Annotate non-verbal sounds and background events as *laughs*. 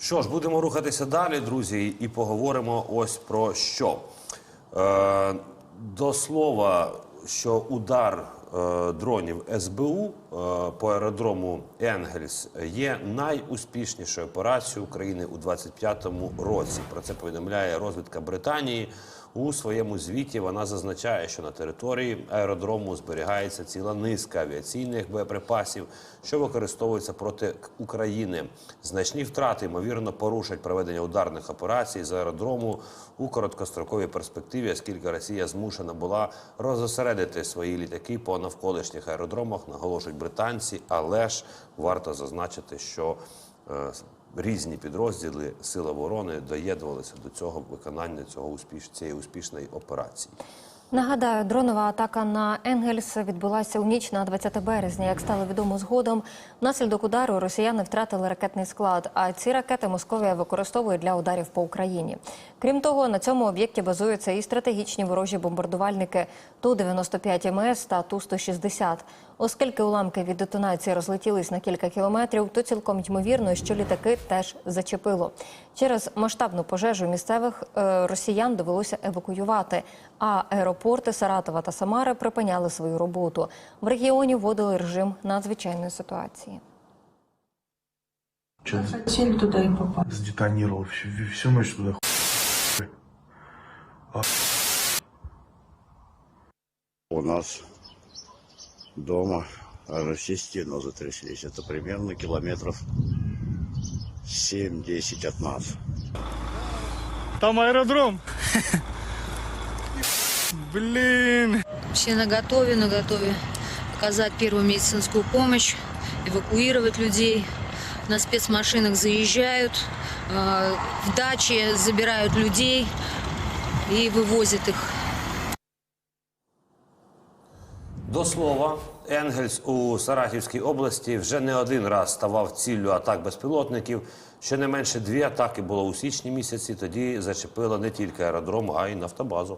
Що ж, будемо рухатися далі, друзі, і поговоримо ось про що. Е, до слова, що удар дронів СБУ е, по аеродрому Енгельс є найуспішнішою операцією України у 25-му році. Про це повідомляє розвідка Британії. У своєму звіті вона зазначає, що на території аеродрому зберігається ціла низка авіаційних боєприпасів, що використовуються проти України. Значні втрати ймовірно порушать проведення ударних операцій з аеродрому у короткостроковій перспективі, оскільки Росія змушена була розосередити свої літаки по навколишніх аеродромах, наголошують британці. Але ж варто зазначити, що е, різні підрозділи Сил оборони доєднувалися до цього виконання цього успіш... цієї успішної операції. Нагадаю, дронова атака на Енгельс відбулася у ніч на 20 березня. Як стало відомо згодом, внаслідок удару росіяни втратили ракетний склад. А ці ракети Московія використовує для ударів по Україні. Крім того, на цьому об'єкті базуються і стратегічні ворожі бомбардувальники Ту-95 МС та Ту-160. Оскільки уламки від детонації розлетілись на кілька кілометрів, то цілком ймовірно, що літаки теж зачепило. Через масштабну пожежу місцевих е, росіян довелося евакуювати. А аеропорти Саратова та Самари припиняли свою роботу. В регіоні вводили режим надзвичайної ситуації. Хотели туда и попасть. сдетонировал всю, всю ночь туда. У нас дома RC стену затряслись. Это примерно километров 7-10 от нас. Там аэродром. *laughs* Блин. Все на готове, на готове оказать первую медицинскую помощь, эвакуировать людей. На спецмашинах заезжают, э, в даче забирают людей и вывозят их. До слова, Енгельс у Саратівській області вже не один раз ставав ціллю атак безпілотників. Щонайменше дві атаки було у січні місяці. Тоді зачепило не тільки аеродром, а й нафтобазу.